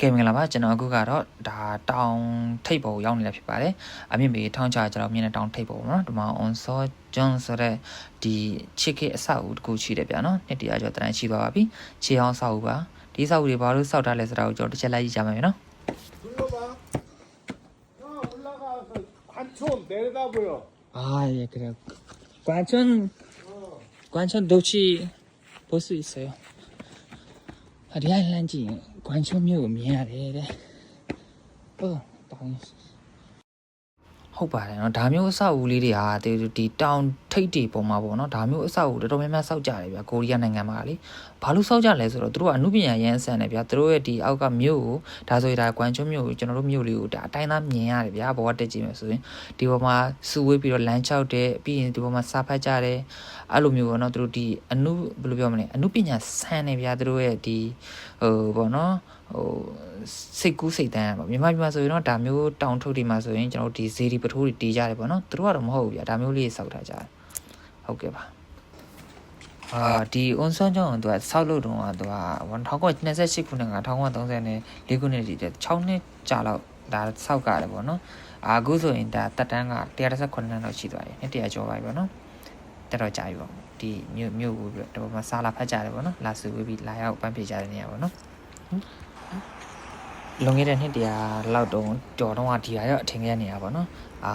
ကဲမင်္ဂလာပါကျွန်တော်အခုကတော့ဒါတောင်ထိပ်ပေါ်ကိုရောက်နေတာဖြစ်ပါတယ်အမြင့်ပေထောင်းချကျွန်တော်မြင်တဲ့တောင်ထိပ်ပေါ်ပေါ့နော်ဒီမှာ on so john ဆိုတဲ့ဒီချစ်ခေအဆောက်အဦတစ်ခုရှိတယ်ဗျာနော်နှစ်တရာကျော်တန်းရှိသွားပါပြီခြေအောင်ဆောက်ဦးပါဒီဆောက်ဦးတွေဘာလို့ဆောက်ထားလဲဆိုတာကိုကျွန်တော်တစ်ချက်လိုက်ကြည့်ကြမယ်နော် 불러봐. 형 올라가서 관촌 내려다 보여. 아, 예, 그래요. 관천, 관천 도치 볼 수 있어요. အဒီအလှမ်းကြည့်ရင်ဂွမ်ချုံမြို့ကိုမြင်ရတယ်တဲ့ဟုတ်တောင်းဟုတ်ပါတယ်နော်ဒါမျိုးအဆောက်အဦလေးတွေဟာဒီတောင်ထိတ်တေပုံမှာပေါ့နော်ဒါမျိုးအဆောက်အဦတော်တော်များများစောက်ကြတယ်ဗျာကိုရီးယားနိုင်ငံမှာလေဘာလို့စောက်ကြလဲဆိုတော့တို့ကအမှုပညာရန်ဆန်တယ်ဗျာတို့ရဲ့ဒီအောက်ကမြို့ကိုဒါဆိုရင်ဒါကွမ်ချွန်းမြို့ကိုကျွန်တော်တို့မြို့လေးကိုဒါအတိုင်းသားမြင်ရတယ်ဗျာဘဝတက်ကြည့်မယ်ဆိုရင်ဒီပေါ်မှာစူဝေးပြီးတော့လမ်းချောက်တယ်ပြီးရင်ဒီပေါ်မှာစားဖတ်ကြတယ်အဲ့လိုမျိုးပေါ့နော်တို့ဒီအမှုဘယ်လိုပြောမလဲအမှုပညာဆန်တယ်ဗျာတို့ရဲ့ဒီဟိုပေါ့နော်ဟိုစိတ်ကူးစိတ်တန်းပါမြန်မာပြည်မှာဆိုရင်တော့ဒါမျိုးတောင်ထုတ်တွေမှာဆိုရင်ကျွန်တော်တို့ဒီဈေးဒီပထိုးတွေတေးကြတယ်ပေါ့နော်သူတို့ကတော့မဟုတ်ဘူးဗျာဒါမျိုးလေးစောက်ထားကြတယ် ဟုတ်ကဲ့ပါအာဒီအွန်ဆွန်ကြောင့်သူကဆောက်လို့တော့သူက1928ခုနှစ်က1930နဲ့၄ခုနှစ်တည်း6နှစ်ကြာလောက်ဒါဆောက်ကြတယ်ပေါ့နော်အာအခုဆိုရင်ဒါတက်တန်းက138နှစ်လောက်ရှိသွားတယ်နှစ်တရာကျော်ပါပြီပေါ့နော်တက်တော့ကြာပြီပေါ့ဒီမြို့မြို့ကိုပြီးတော့ဒီပေါ်မှာစားလာဖတ်ကြတယ်ပေါ့နော်လာစုဝေးပြီးလာရောက်ပန်းဖြေကြတဲ့နေရာပေါ့နော် လွန်ခဲ့တဲ့နှစ်တရာလောက်တုန်းတော်တော့ကဒီဟာရောအထင်ကြီးနေရပါတော့အာ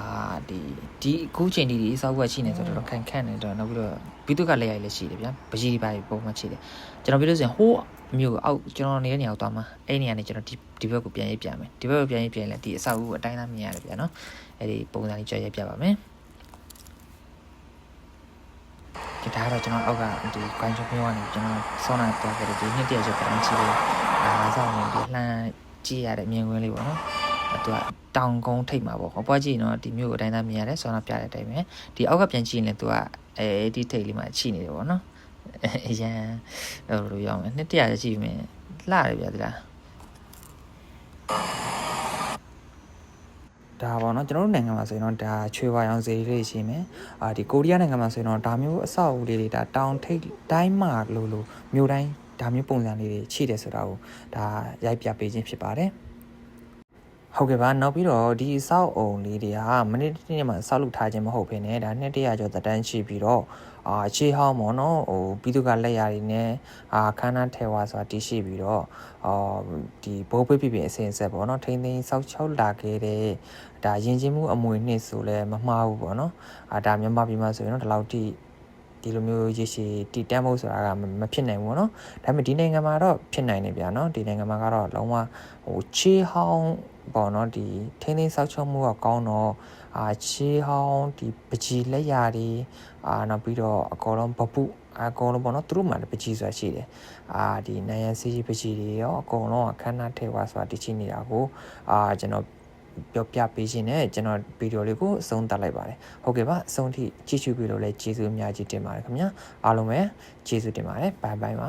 ဒီဒီအခုချိန်ဒီဒီအစောက်ကရှိနေဆိုတော့ခံခန့်နေတော့နောက်ပြီးတော့ဘီတုကလည်းရိုက်လည်းရှိတယ်ဗျာပကြီးပါပုံမှန်ရှိတယ်ကျွန်တော်ပြောလို့ဆိုရင်ဟိုးမြို့အောက်ကျွန်တော်နေတဲ့နေရာကိုသွားမှာအဲ့နေရာနဲ့ကျွန်တော်ဒီဒီဘက်ကိုပြန်ရေးပြန်မယ်ဒီဘက်ကိုပြန်ရေးပြန်လဲဒီအဆောက်အဦအတိုင်းသားမြင်ရတယ်ဗျာနော်အဲ့ဒီပုံစံလေးကြွရေးပြပါမယ်ဒီဒါကတော့ကျွန်တော်အောက်ကဒီကွန်ချွန်ပြောကနေကျွန်တော်ဆောင်းနာတော့ခဲ့တယ်ဒီနှစ်တရာကျော်ပြန်ချီလေးအားဆောင်နေဒီလှမ်း ကြည့်ရတဲ့မြင်ကွင်းလေးပေါ့နော်အဲသူကတောင်ကုန်းထိပ်မှာပေါ့ဟောပွားကြည့်နော်ဒီမြို့ကိုအတိုင်းသားမြင်ရတယ်ဆောင်းနာပြတဲ့အတိုင်းပဲဒီအောက်ကပြန်ကြည့်ရင်လည်းသူကအဲဒီထိပ်လေးမှာချိနေတယ်ပေါ့နော်အရန်တော့လို့ရောက်မယ်နှစ်တရာကြည့်မယ်လှတယ်ဗျာဒီလားဒါပေါ့နော်ကျွန်တော်တို့နိုင်ငံမှာဆိုရင်တော့ဒါချွေဝါရောင်စေးလေးရှိမယ်အာဒီကိုရီးယားနိုင်ငံမှာဆိုရင်တော့ဒါမျိုးအဆောက်အဦလေးတွေဒါတောင်ထိပ်တိုင်းမှာလို့လို့မြို့တိုင်း ဒါမျိုးပုံစံလေးတွေချိတယ်ဆိုတာကိုဒါရိုက်ပြပေးခြင်းဖြစ်ပါတယ်ဟုတ်ကဲ့ပါနောက်ပြီးတော့ဒီစောက်အုံလေးတွေကမနေ့တနေ့မှဆောက်လုပ်ထားခြင်းမဟုတ်ဘဲနဲ့ဒါနှစ်တရာကျော်သက်တမ်းရှိပြီးတော့အာခြေဟောင်းပေါ့နော်ဟိုပြီးသူကလက်ရာတွေနဲ့အာခန်းနာထဲဝါဆိုတာတည်ရှိပြီးတော့အာဒီဘိုးပိပိပိအစင်ဆက်ပေါ့နော်ထိန်းသိမ်းစောက်ချောက်လာခဲ့တဲ့ဒါရင်ချင်းမှုအမွေနှစ်ဆိုလဲမမှားဘူးပေါ့နော်အာဒါမြန်မာပြည်မှာဆိုရင်တော့ဒီလောက်ထိ ဒီလိုမျိုးရေရှည်တည်တမ်းဖို့ဆိုတာကမဖြစ်နိုင်ဘူးပေါ့နော်ဒါပေမဲ့ဒီနိုင်ငံမှာတော့ဖြစ်နိုင်နေဗျာနော်ဒီနိုင်ငံမှာကတော့လုံးဝဟိုခြေဟောင်းပေါ့နော်ဒီထိန်းသိမ်းစောက်ချောက်မှုကကောင်းတော့အာခြေဟောင်းဒီပကြီးလက်ရာတွေအာနောက်ပြီးတော့အကောလုံးပပုအကောလုံးပေါ့နော်သူတို့မှလည်းပကြီးဆိုတာရှိတယ်အာဒီနိုင်ရန်စီပကြီးတွေရောအကုန်လုံးအခမ်းအနားထဲဝါဆိုတာတည်ချိနေတာကိုအာကျွန်တော် ပြောပြပေးခြင်းနဲ့ကျွန်တော်ဗီဒီယိုလေးကိုအဆုံးသတ်လိုက်ပါတယ်ဟုတ်ကဲ့ပါအဆုံးထိကြည့်ရှုပြီးလို့လည်းကျေးဇူးအများကြီးတင်ပါတယ်ခင်ဗျာအားလုံးပဲကျေးဇူးတင်ပါတယ်ဘိုင်ဘိုင်ပါ